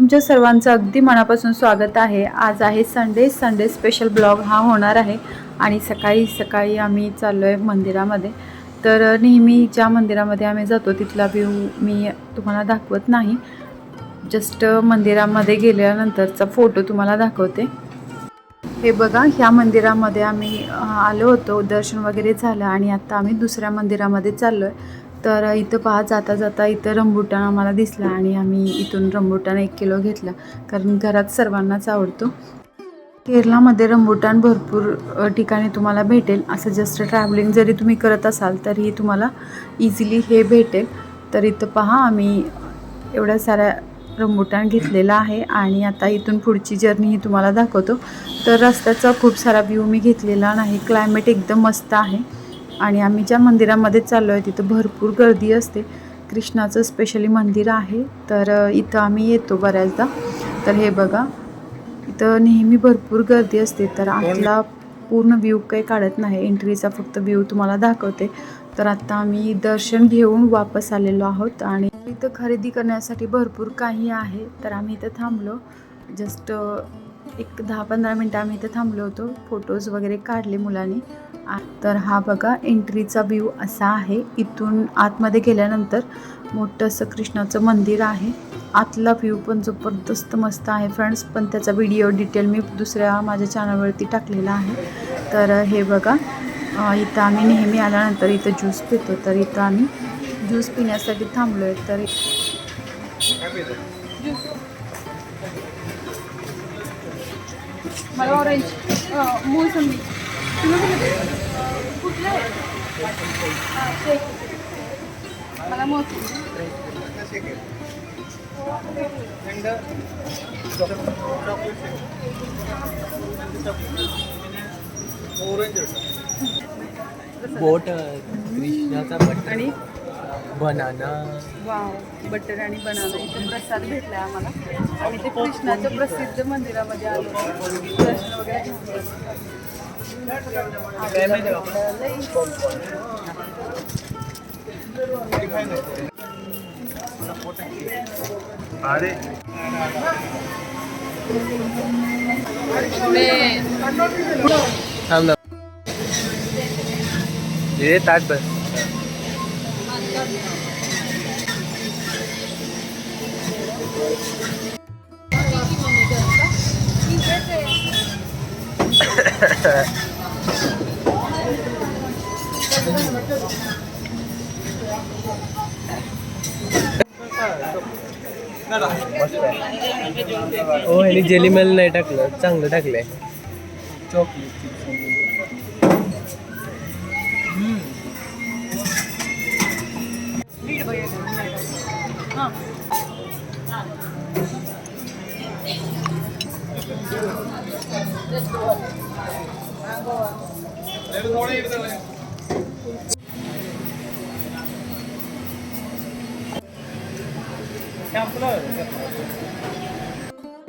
तुमच्या सर्वांचं अगदी मनापासून स्वागत आहे. आज आहे संडे संडे स्पेशल ब्लॉग हा होणार आहे. आणि सकाळी सकाळी आम्ही चाललो आहे मंदिरामध्ये. तर नेहमी ज्या मंदिरामध्ये आम्ही जातो तिथला व्ह्यू मी तुम्हाला दाखवत नाही. जस्ट मंदिरामध्ये गेल्यानंतरचा फोटो तुम्हाला दाखवते. हे बघा ह्या मंदिरामध्ये आम्ही आलो होतो. दर्शन वगैरे झालं आणि आता आम्ही दुसऱ्या मंदिरामध्ये चाललो आहे तर इथं पहा जाता जाता इथं रंबुटान आम्हाला दिसला आणि आम्ही इथून रंबुटान एक किलो घेतला. कारण घरात सर्वांनाच आवडतो. केरलामध्ये रंबुटान भरपूर ठिकाणी तुम्हाला भेटेल. असं जस्ट ट्रॅव्हलिंग जरी तुम्ही करत असाल तरीही तुम्हाला इझिली हे भेटेल. तर इथं पहा आम्ही एवढ्या साऱ्या रंबुटान घेतलेला आहे आणि आता इथून पुढची जर्नी ही तुम्हाला दाखवतो. तर रस्त्याचा खूप सारा व्ह्यू मी घेतलेला नाही. क्लायमेट एकदम मस्त आहे. आणि आम्ही ज्या मंदिरामध्ये चाललो आहे तिथं भरपूर गर्दी असते. कृष्णाचं स्पेशली मंदिर आहे. तर इथं आम्ही येतो बऱ्याचदा. तर हे बघा इथं नेहमी भरपूर गर्दी असते. तर आतला पूर्ण व्ह्यू काही काढत नाही. एंट्रीचा फक्त व्ह्यू तुम्हाला दाखवते. तर आता आम्ही दर्शन घेऊन वापस आलेलो आहोत. आणि इथं खरेदी करण्यासाठी भरपूर काही आहे. तर आम्ही इथं थांबलो. जस्ट एक दहा पंधरा मिनटं आम्ही इथं थांबलो होतो. फोटोज वगैरे काढले मुलांनी. तर हा बघा एंट्रीचा व्ह्यू असा आहे. इथून आतमध्ये गेल्यानंतर मोठं असं कृष्णाचं मंदिर आहे. आतला व्ह्यू पण जबरदस्त मस्त आहे फ्रेंड्स पण त्याचा व्हिडिओ डिटेल मी दुसऱ्या माझ्या चॅनलवरती टाकलेला आहे. तर हे बघा इथं आम्ही नेहमी आल्यानंतर इथं ज्यूस पितो. तर इथं आम्ही ज्यूस पिण्यासाठी थांबलो आहे तर मला ऑरेंज मोसंबी. कुठलं? हां. मला मोसंबी. बोट कृष्णाचा बट आणि बनाना. वाव बटर आणि बनाना. इथे प्रसाद भेटला आम्हाला. आणि ते कृष्णाचं प्रसिद्ध मंदिरामध्ये आलो. दर्शन वगैरे अरे. थांब ना. हे ताट बस हो ह्यानी जेलीमेल नाही टाकलं. चांगलं टाकलंय. चॉकलेट.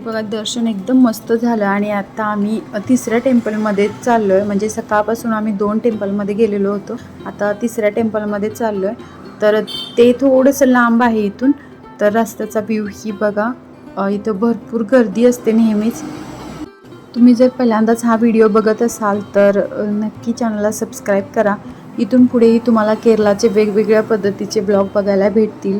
बघा दर्शन एकदम मस्त झालं आणि आता आम्ही तिसऱ्या टेम्पलमध्ये चाललो आहे म्हणजे सकाळपासून आम्ही दोन टेम्पलमध्ये गेलेलो होतो. आता तिसऱ्या टेम्पलमध्ये चाललो आहे तर ते थोडंसं लांब आहे इथून. तर रस्त्याचा व्ह्यू ही बघा. इथं भरपूर गर्दी असते नेहमीच. तुम्ही जर पहिल्यांदाच हा व्हिडिओ बघत असाल तर नक्की चॅनलला सबस्क्राईब करा. इथून पुढेही तुम्हाला केरळाचे वेगवेगळ्या पद्धतीचे ब्लॉग बघायला भेटतील.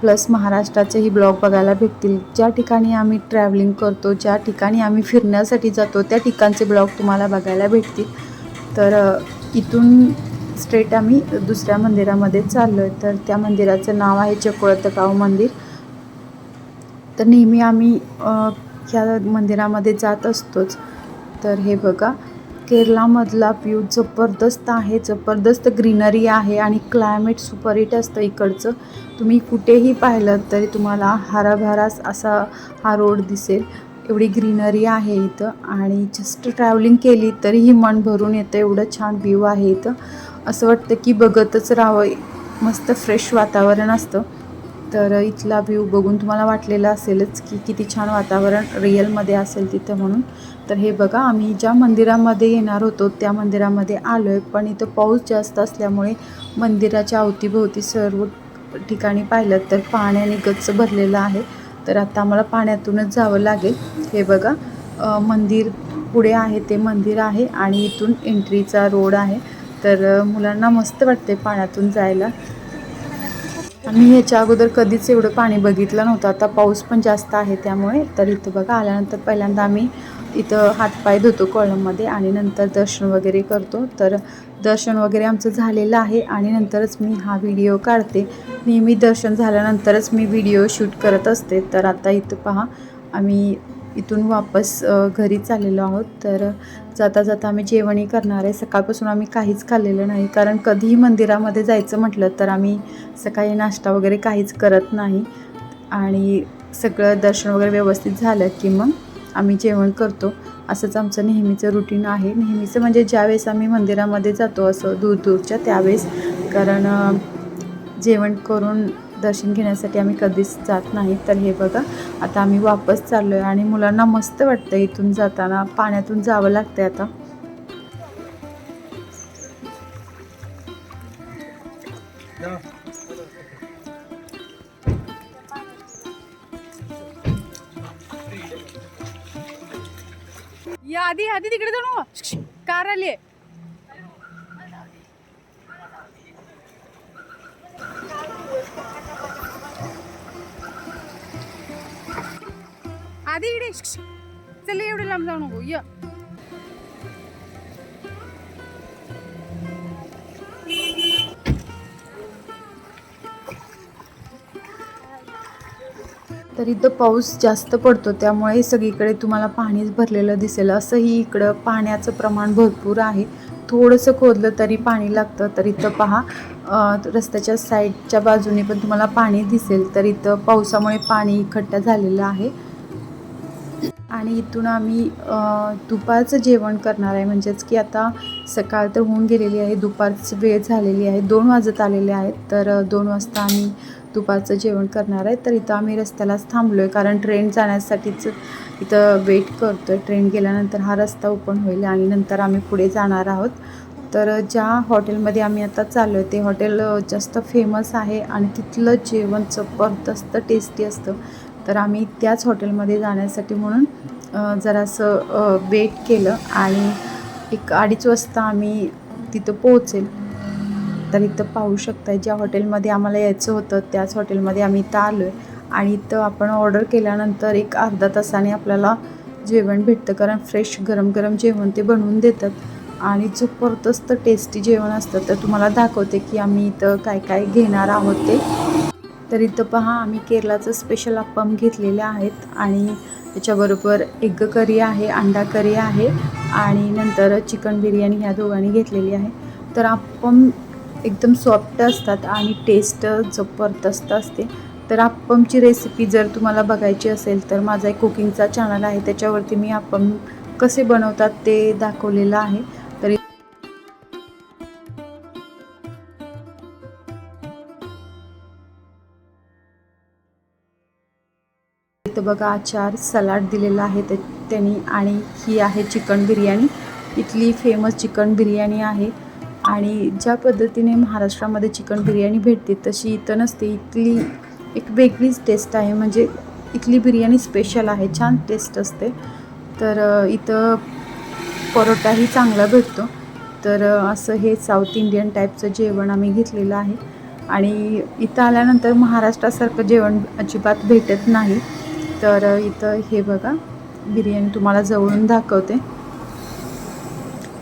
प्लस महाराष्ट्राचेही ब्लॉग बघायला भेटतील. ज्या ठिकाणी आम्ही ट्रॅव्हलिंग करतो ज्या ठिकाणी आम्ही फिरण्यासाठी जातो त्या ठिकाणचे ब्लॉग तुम्हाला बघायला भेटतील. तर इथून स्ट्रेट आम्ही दुसऱ्या मंदिरामध्ये चाललो आहे तर त्या मंदिराचं नाव आहे चकोळतगाव मंदिर. तर नेहमी आम्ही ह्या मंदिरामध्ये जात असतोच. तर हे बघा केरलामधला व्ह्यू जबरदस्त आहे जबरदस्त ग्रीनरी आहे आणि क्लायमेट सुपर हिट असतं इकडचं. तुम्ही कुठेही पाहिलं तरी तुम्हाला हराभराच असा हा रोड दिसेल. एवढी ग्रीनरी आहे इथं आणि जस्ट ट्रॅव्हलिंग केली तरीही मन भरून येतं एवढं छान व्ह्यू आहे इथं. असं वाटतं की बघतच राहावं मस्त फ्रेश वातावरण असतं. तर इथला व्ह्यू बघून तुम्हाला वाटलेलं असेलच की किती छान वातावरण रिअलमध्ये असेल तिथं म्हणून. तर हे बघा आम्ही ज्या मंदिरामध्ये येणार होतो त्या मंदिरामध्ये आलो आहे पण इथं पाऊस जास्त असल्यामुळे मंदिराच्या अवतीभोवती सर्व ठिकाणी पाहिलं तर पाण्याने गच्च भरलेलं आहे. तर आता आम्हाला पाण्यातूनच जावं लागेल. हे बघा मंदिर पुढे आहे ते मंदिर आहे आणि इथून एंट्रीचा रोड आहे. तर मुलांना मस्त वाटते पाण्यातून जायला. आम्ही ह्याच्या अगोदर कधीच एवढं पाणी बघितलं नव्हतं. आता पाऊस पण जास्त आहे त्यामुळे. तर इथं बघा आल्यानंतर पहिल्यांदा आम्ही इथं हातपाय धुतो कॉलममध्ये आणि नंतर दर्शन वगैरे करतो. तर दर्शन वगैरे आमचं झालेलं आहे आणि नंतरच मी हा व्हिडिओ काढते. नेहमी दर्शन झाल्यानंतरच मी व्हिडिओ शूट करत असते. तर आता इथं पहा आम्ही इथून वापस घरी चाललेलो आहोत. तर जाता जाता आम्ही जेवणही करणार आहे. सकाळपासून आम्ही काहीच खाल्लेलं नाही. कारण कधीही मंदिरामध्ये जायचं म्हटलं तर आम्ही सकाळी नाश्ता वगैरे काहीच करत नाही. आणि सगळं दर्शन वगैरे व्यवस्थित झालं की मग आम्ही जेवण करतो. असंच आमचं नेहमीचं रुटीन आहे. नेहमीचं म्हणजे ज्यावेळेस आम्ही मंदिरामध्ये जातो असं दूर दूरच्या त्यावेळेस. कारण जेवण करून दर्शन घेण्यासाठी आम्ही कधीच जात नाही. तर हे बघा आता आम्ही वापस चाललो आहे आणि मुलांना मस्त वाटतं इथून जाताना. पाण्यातून जावं लागतं आता. या आधी आधी तिकडे जाऊ कार आली आधी इकडे. चल एवढे लांब जाऊ नको. य. तर इथं पाऊस जास्त पडतो त्यामुळे सगळीकडे तुम्हाला पाणीच भरलेलं दिसेल. असंही इकडं पाण्याचं प्रमाण भरपूर आहे. थोडंसं खोदलं तरी पाणी लागतं. तर इथं पहा रस्त्याच्या साईडच्या बाजूने पण तुम्हाला पाणी दिसेल. तर इथं पावसामुळे पाणी इकट्ठा झालेलं आहे. आणि इथून आम्ही दुपारचं जेवण करणार आहे. म्हणजेच की आता सकाळ तर होऊन गेलेली आहे. दुपारची वेळ झालेली आहे. दोन वाजत आलेले आहेत. तर दोन वाजता आम्ही दुपारचं जेवण करणार आहे. तर इथं आम्ही रस्त्यालाच थांबलो आहे कारण ट्रेन जाण्यासाठीच इथं वेट करतो आहे ट्रेन गेल्यानंतर हा रस्ता ओपन होईल आणि नंतर आम्ही पुढे जाणार आहोत. तर ज्या हॉटेलमध्ये आम्ही आता चाललो आहे ते हॉटेल जास्त फेमस आहे आणि तिथलं जेवण जबरदस्त टेस्टी असतं. तर आम्ही त्याच हॉटेलमध्ये जाण्यासाठी म्हणून जरासं वेट केलं आणि एक अडीच वाजता आम्ही तिथं पोहोचेल. तर इथं पाहू शकताय ज्या हॉटेलमध्ये आम्हाला यायचं होतं त्याच हॉटेलमध्ये आम्ही इथं आलो आहे आणि इथं आपण ऑर्डर केल्यानंतर एक अर्धा तासाने आपल्याला जेवण भेटतं कारण फ्रेश गरम गरम जेवण ते बनवून देतात. आणि जबरदस्त टेस्टी जेवण असतं. तर तुम्हाला दाखवते की आम्ही इथं काय काय घेणार आहोत ते. तर इथं पहा आम्ही केरलाचं स्पेशल अप्पम घेतलेले आहेत आणि त्याच्याबरोबर एग करी आहे अंडा करी आहे आणि नंतर चिकन बिर्याणी ह्या दोघांनी घेतलेली आहे. तर अप्पम एकदम सॉफ्ट असतात आणि टेस्ट जबरदस्त असते. तर अप्पमची रेसिपी जर तुम्हाला बघायची असेल तर माझा एक कुकिंगचा चॅनल आहे त्याच्यावरती मी अप्पम कसे बनवतात ते दाखवलेलं आहे. बघा अचार सलाड दिलेला आहे ते त्यांनी आणि ही आहे चिकन बिर्याणी. इथली फेमस चिकन बिर्याणी आहे. आणि ज्या पद्धतीने महाराष्ट्रामध्ये चिकन बिर्याणी भेटते तशी इथं नसते. इथली एक वेगळीच टेस्ट आहे. म्हणजे इथली बिर्याणी स्पेशल आहे. छान टेस्ट असते. तर इथं परोठाही चांगला भेटतो. तर असं हे साऊथ इंडियन टाईपचं जेवण आम्ही घेतलेलं आहे. आणि इथं आल्यानंतर महाराष्ट्रासारखं जेवण अजिबात भेटत नाही. तर इथं हे बघा बिर्याणी तुम्हाला जवळून दाखवते.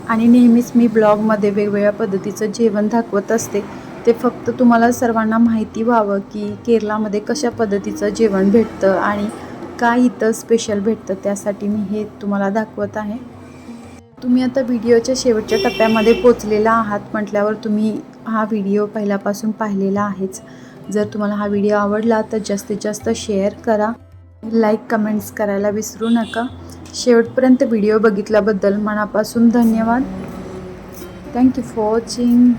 आणि नेहमीच मी ब्लॉगमध्ये वेगवेगळ्या पद्धतीचं जेवण दाखवत असते. ते फक्त तुम्हाला सर्वांना माहिती व्हावं की केरलामध्ये कशा पद्धतीचं जेवण भेटतं आणि काय इथं स्पेशल भेटतं त्यासाठी मी हे तुम्हाला दाखवत आहे. तुम्ही आता व्हिडिओच्या शेवटच्या टप्प्यामध्ये पोचलेला आहात म्हटल्यावर तुम्ही हा व्हिडिओ पहिल्यापासून पाहिलेला आहेच. जर तुम्हाला हा व्हिडिओ आवडला तर जास्तीत जास्त शेअर करा. लाईक कमेंट्स करायला विसरू नका. शेवटपर्यंत व्हिडिओ बघितल्याबद्दल मनापासून धन्यवाद. Thank you for watching